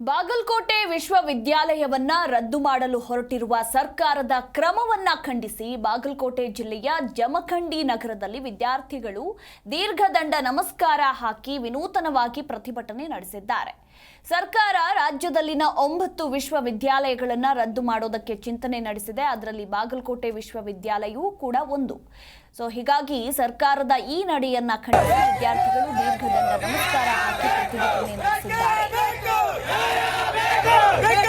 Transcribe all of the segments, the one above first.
ಬಾಗಲಕೋಟೆ ವಿಶ್ವವಿದ್ಯಾಲಯವನ್ನ ರದ್ದು ಮಾಡಲು ಹೊರಟಿರುವ ಸರ್ಕಾರದ ಕ್ರಮವನ್ನ ಖಂಡಿಸಿ ಬಾಗಲಕೋಟೆ ಜಿಲ್ಲೆಯ ಜಮಖಂಡಿ ನಗರದಲ್ಲಿ ವಿದ್ಯಾರ್ಥಿಗಳು ದೀರ್ಘದಂಡ ನಮಸ್ಕಾರ ಹಾಕಿ ವಿನೂತನವಾಗಿ ಪ್ರತಿಭಟನೆ ನಡೆಸಿದ್ದಾರೆ. ಸರ್ಕಾರ ರಾಜ್ಯದಲ್ಲಿನ ಒಂಬತ್ತು ವಿಶ್ವವಿದ್ಯಾಲಯಗಳನ್ನು ರದ್ದು ಮಾಡೋದಕ್ಕೆ ಚಿಂತನೆ ನಡೆಸಿದೆ. ಅದರಲ್ಲಿ ಬಾಗಲಕೋಟೆ ವಿಶ್ವವಿದ್ಯಾಲಯವೂ ಕೂಡ ಒಂದು. ಸೊ ಹೀಗಾಗಿ ಸರ್ಕಾರದ ಈ ನಡೆಯನ್ನ ಖಂಡಿಸಿ ವಿದ್ಯಾರ್ಥಿಗಳು ದೀರ್ಘದಂಡ ನಮಸ್ಕಾರ ಹಾಕಿ ಪ್ರತಿಭಟನೆ ನಡೆಸಿದ್ದಾರೆ. Break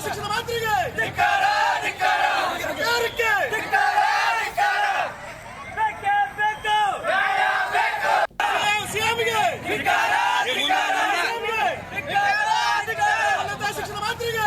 ಶಿಕ್ಷಣ ಮಂತ್ರಿಗೆ ಸಿಎಂಗೆ ಶಿಕ್ಷಣ ಮಂತ್ರಿಗೆ